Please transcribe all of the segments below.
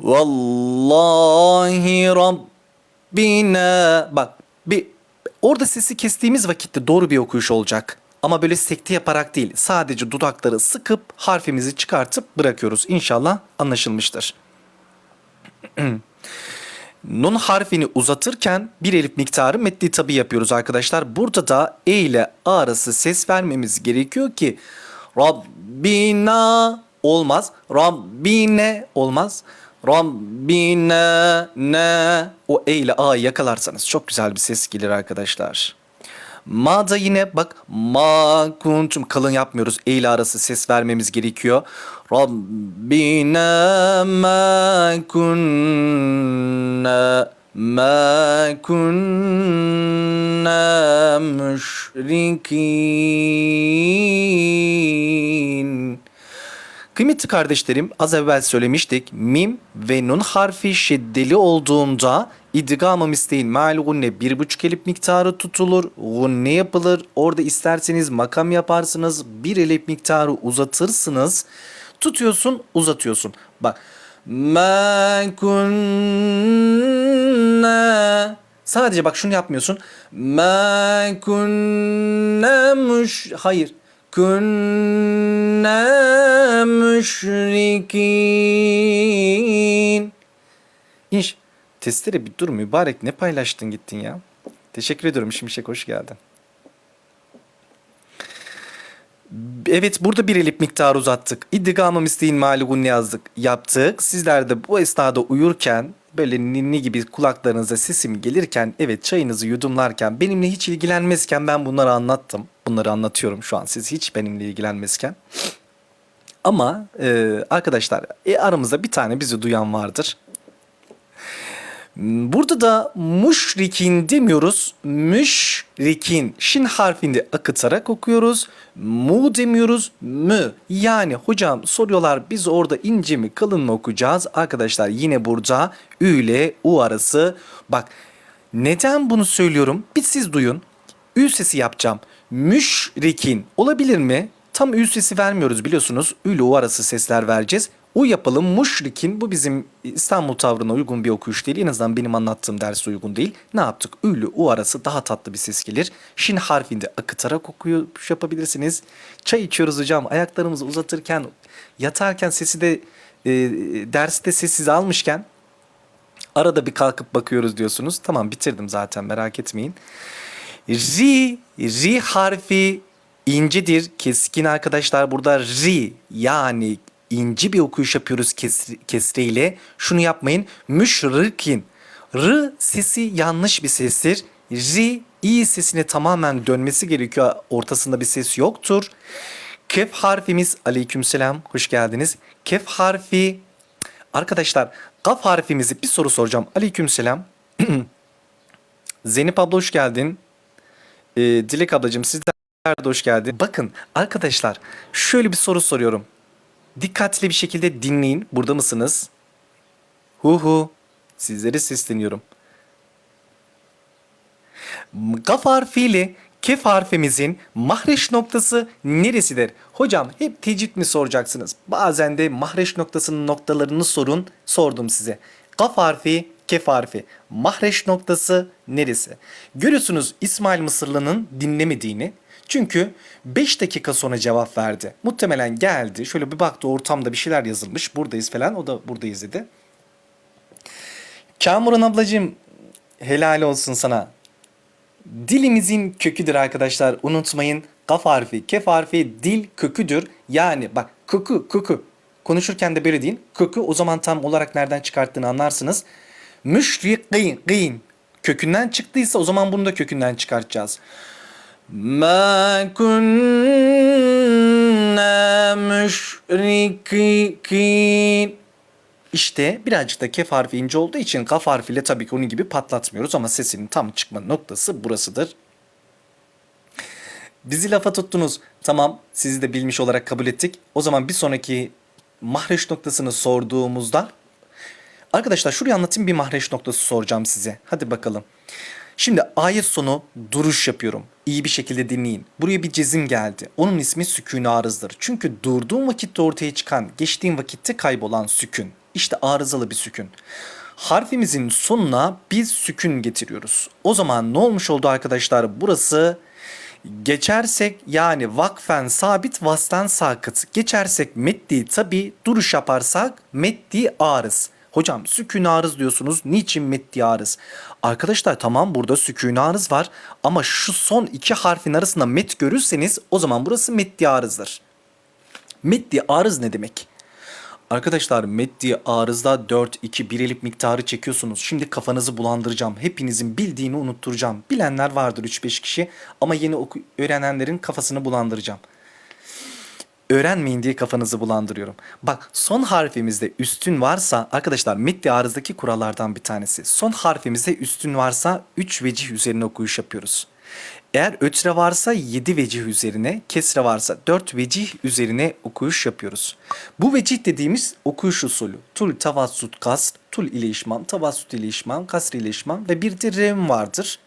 Vallahi Rabbina. Bak bir orada sesi kestiğimiz vakitte doğru bir okuyuş olacak. Ama böyle sekte yaparak değil. Sadece dudakları sıkıp harfimizi çıkartıp bırakıyoruz. İnşallah anlaşılmıştır. Nun harfini uzatırken bir elif miktarı meddi tabi yapıyoruz arkadaşlar. Burada da E ile A arası ses vermemiz gerekiyor ki Rabbina olmaz. Rabbine olmaz. Rabbine ne o E ile A'yı yakalarsanız çok güzel bir ses gelir arkadaşlar. Ma da yine bak ma kuntum kalın yapmıyoruz. E ile arası ses vermemiz gerekiyor. Rabbina ma kunna ma kunna müşrikin. Kıymetli kardeşlerim az evvel söylemiştik. Mim ve nun harfi şiddeli olduğunda idgam-ı misteğin meal gunne bir buçuk elif miktarı tutulur. Gunne yapılır. Orada isterseniz makam yaparsınız. Bir elif miktarı uzatırsınız. Tutuyorsun uzatıyorsun. Bak. Ma kunna Sadece bak şunu yapmıyorsun. Ma kunna muş... Hayır. Kunna müşrikin. İnş. Testere bir dur mübarek ne paylaştın gittin ya. Teşekkür ediyorum Şimşek hoş geldin. Evet burada bir elip miktarı uzattık. İddigamı isteyin maligun yazdık yaptık. Sizler de bu esnada uyurken böyle ninni gibi kulaklarınıza sesim gelirken evet çayınızı yudumlarken benimle hiç ilgilenmezken ben bunları anlattım. Bunları anlatıyorum şu an siz hiç benimle ilgilenmezken. Ama e, arkadaşlar e, aramızda bir tane bizi duyan vardır. Burada da müşrikin demiyoruz. Müşrikin. Şin harfini akıtarak okuyoruz. Mu demiyoruz. Mü. Yani hocam soruyorlar biz orada ince mi kalın mı okuyacağız? Arkadaşlar yine burada ü ile u arası. Bak neden bunu söylüyorum? Bir siz duyun. Ü sesi yapacağım. Müşrikin olabilir mi? Tam ü sesi vermiyoruz biliyorsunuz. Ü ile u arası sesler vereceğiz. U yapalım müşrikin bu bizim İstanbul tavrına uygun bir okuyuş değil. En azından benim anlattığım derse uygun değil. Ne yaptık? Ü ile U arası daha tatlı bir ses gelir. Şin harfinde akıtarak okuyuş yapabilirsiniz. Çay içiyoruz hocam. Ayaklarımızı uzatırken, yatarken sesi de e, derste sessiz almışken arada bir kalkıp bakıyoruz diyorsunuz. Tamam bitirdim zaten merak etmeyin. Ri, ri harfi incedir. Keskin arkadaşlar burada ri yani ince bir okuyuş yapıyoruz kesri, kesreyle. Şunu yapmayın. Müşrikin. R sesi yanlış bir sestir. Ri i sesine tamamen dönmesi gerekiyor. Ortasında bir ses yoktur. Kef harfimiz aleykümselam hoş geldiniz. Kef harfi arkadaşlar kaf harfimizi bir soru soracağım. Aleykümselam. Zeynep abla hoş geldin. Ee, Dilek ablacığım sizler de hoş geldin. Bakın arkadaşlar şöyle bir soru soruyorum. Dikkatli bir şekilde dinleyin. Burada mısınız? Hu hu. Sizlere sesleniyorum. Gaf harfiyle kef harfimizin mahreç noktası neresidir? Hocam hep tecrit mi soracaksınız? Bazen de mahreç noktasının noktalarını sorun. Sordum size. Gaf harfi, kef harfi. Mahreç noktası neresi? Görüyorsunuz İsmail Mısırlı'nın dinlemediğini. Çünkü 5 dakika sonra cevap verdi. Muhtemelen geldi. Şöyle bir baktı ortamda bir şeyler yazılmış. Buradayız falan. O da buradayız dedi. Kamuran ablacığım helal olsun sana. Dilimizin köküdür arkadaşlar. Unutmayın. Kaf harfi, kef harfi dil köküdür. Yani bak kökü, kökü. Konuşurken de böyle deyin. Kökü o zaman tam olarak nereden çıkarttığını anlarsınız. Müşrikin. Kökünden çıktıysa o zaman bunu da kökünden çıkartacağız. Ma kunna müşrikin. İşte birazcık da kef harfi ince olduğu için kaf harfiyle tabii ki onun gibi patlatmıyoruz ama sesinin tam çıkma noktası burasıdır. Bizi lafa tuttunuz. Tamam sizi de bilmiş olarak kabul ettik. O zaman bir sonraki mahreç noktasını sorduğumuzda Arkadaşlar şurayı anlatayım bir mahreç noktası soracağım size. Hadi bakalım. Şimdi ayet sonu duruş yapıyorum. İyi bir şekilde dinleyin. Buraya bir cezim geldi. Onun ismi sükûn arızdır. Çünkü durduğum vakitte ortaya çıkan, geçtiğim vakitte kaybolan sükün. İşte arızalı bir sükün. Harfimizin sonuna biz sükün getiriyoruz. O zaman ne olmuş oldu arkadaşlar? Burası geçersek yani vakfen sabit vastan sakıt. Geçersek meddi tabi duruş yaparsak meddi arız. Hocam sükun arız diyorsunuz. Niçin meddi arız? Arkadaşlar tamam burada sükun arız var ama şu son iki harfin arasında met görürseniz o zaman burası meddi arızdır. Meddi arız ne demek? Arkadaşlar meddi arızda 4, 2, 1 elip miktarı çekiyorsunuz. Şimdi kafanızı bulandıracağım. Hepinizin bildiğini unutturacağım. Bilenler vardır 3-5 kişi ama yeni öğrenenlerin kafasını bulandıracağım. Öğrenmeyin diye kafanızı bulandırıyorum. Bak son harfimizde üstün varsa arkadaşlar meddi arızdaki kurallardan bir tanesi. Son harfimizde üstün varsa 3 vecih üzerine okuyuş yapıyoruz. Eğer ötre varsa 7 vecih üzerine, kesre varsa 4 vecih üzerine okuyuş yapıyoruz. Bu vecih dediğimiz okuyuş usulü. Tul, tavassut, kasr, tul ile işmam, tavassut ile işmam, kasr ile işmam ve bir de revm vardır.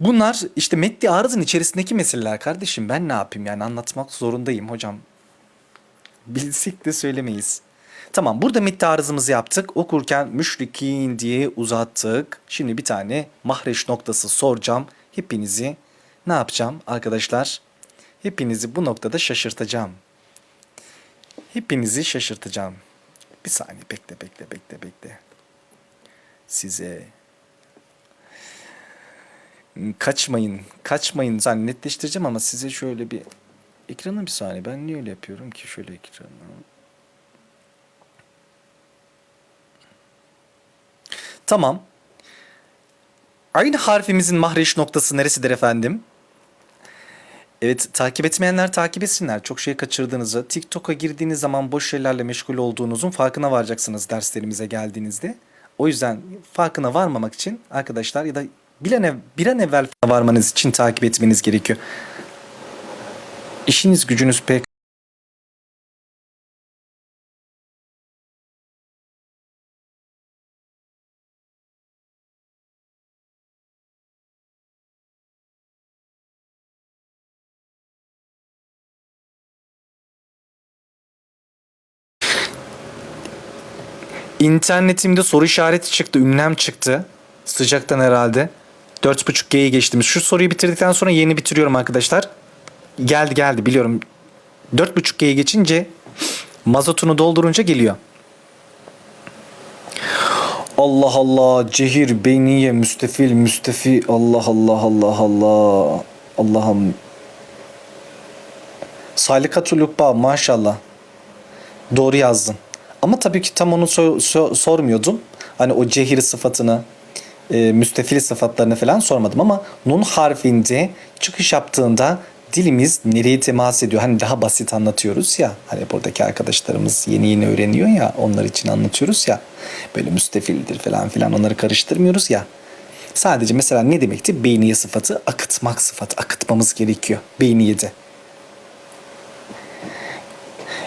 Bunlar işte metni arızın içerisindeki meseleler kardeşim. Ben ne yapayım yani anlatmak zorundayım hocam. Bilsek de söylemeyiz. Tamam burada metni arızımızı yaptık. Okurken müşrikin diye uzattık. Şimdi bir tane mahreç noktası soracağım. Hepinizi ne yapacağım arkadaşlar? Hepinizi bu noktada şaşırtacağım. Hepinizi şaşırtacağım. Bir saniye bekle bekle bekle bekle. Size kaçmayın, kaçmayın. Yani netleştireceğim ama size şöyle bir ekranı bir saniye. Ben niye öyle yapıyorum ki şöyle ekranı? Tamam. Aynı harfimizin mahreç noktası neresidir efendim? Evet takip etmeyenler takip etsinler. Çok şey kaçırdığınızı, TikTok'a girdiğiniz zaman boş şeylerle meşgul olduğunuzun farkına varacaksınız derslerimize geldiğinizde. O yüzden farkına varmamak için arkadaşlar ya da bir an, ev, bir an evvel varmanız için takip etmeniz gerekiyor. İşiniz gücünüz pek İnternetimde soru işareti çıktı, ünlem çıktı. Sıcaktan herhalde. 4.5G'yi geçtimiz. Şu soruyu bitirdikten sonra yeni bitiriyorum arkadaşlar. Geldi geldi biliyorum. 4.5G'yi geçince mazotunu doldurunca geliyor. Allah Allah cehir beyniye müstefil müstefi Allah Allah Allah Allah Allah'ım Salikatul Lukba maşallah doğru yazdın. Ama tabii ki tam onu so- so- sormuyordum. Hani o cehir sıfatını, e, müstefil sıfatlarını falan sormadım ama nun harfinde çıkış yaptığında dilimiz nereye temas ediyor? Hani daha basit anlatıyoruz ya. Hani buradaki arkadaşlarımız yeni yeni öğreniyor ya. Onlar için anlatıyoruz ya. Böyle müstefildir falan filan onları karıştırmıyoruz ya. Sadece mesela ne demekti? Beyniye sıfatı akıtmak sıfatı. Akıtmamız gerekiyor. Beyniyede.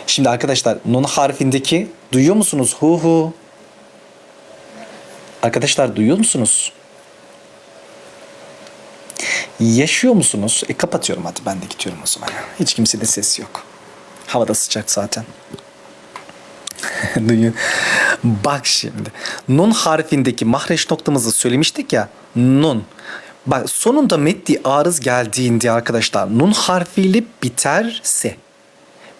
Şimdi arkadaşlar nun harfindeki duyuyor musunuz? Hu hu. Arkadaşlar duyuyor musunuz? Yaşıyor musunuz? E kapatıyorum hadi ben de gidiyorum o zaman. Hiç kimsede ses yok. Havada sıcak zaten. Duyuyor. Bak şimdi. Nun harfindeki mahreç noktamızı söylemiştik ya. Nun. Bak sonunda metni arız geldiğinde arkadaşlar nun harfiyle biterse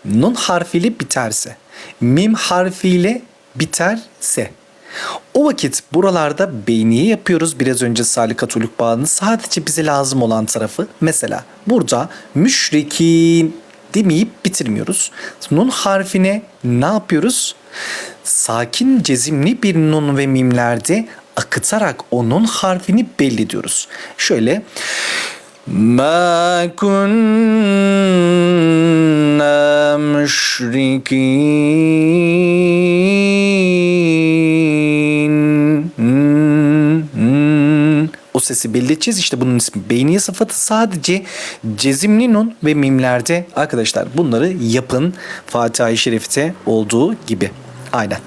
nun harfiyle biterse, mim harfiyle biterse o vakit buralarda beyniye yapıyoruz biraz önce salikatulük bağını sadece bize lazım olan tarafı mesela burada müşrikin demeyip bitirmiyoruz. Nun harfine ne yapıyoruz? Sakin cezimli bir nun ve mimlerde akıtarak o nun harfini belli ediyoruz. Şöyle ما o sesi belirteceğiz. İşte bunun ismi beyniye sıfatı sadece cezimli nun ve mimlerde arkadaşlar bunları yapın Fatiha-i Şerif'te olduğu gibi. Aynen.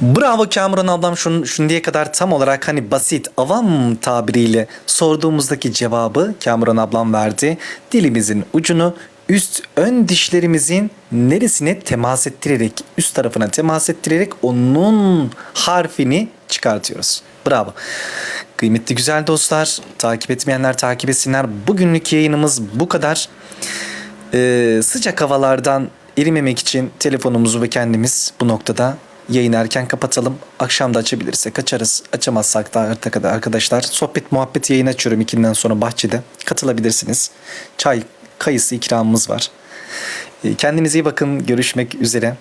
Bravo Kamuran ablam şun, şimdiye kadar tam olarak hani basit avam tabiriyle sorduğumuzdaki cevabı Kamuran ablam verdi. Dilimizin ucunu üst ön dişlerimizin neresine temas ettirerek, üst tarafına temas ettirerek onun harfini çıkartıyoruz. Bravo. Kıymetli güzel dostlar, takip etmeyenler takip etsinler. Bugünlük yayınımız bu kadar. Ee, sıcak havalardan erimemek için telefonumuzu ve kendimiz bu noktada yayını erken kapatalım. Akşam da açabilirsek açarız. Açamazsak da artık kadar arkadaşlar. Sohbet muhabbet yayın açıyorum ikinden sonra bahçede. Katılabilirsiniz. Çay, kayısı ikramımız var. Ee, Kendinize iyi bakın. Görüşmek üzere.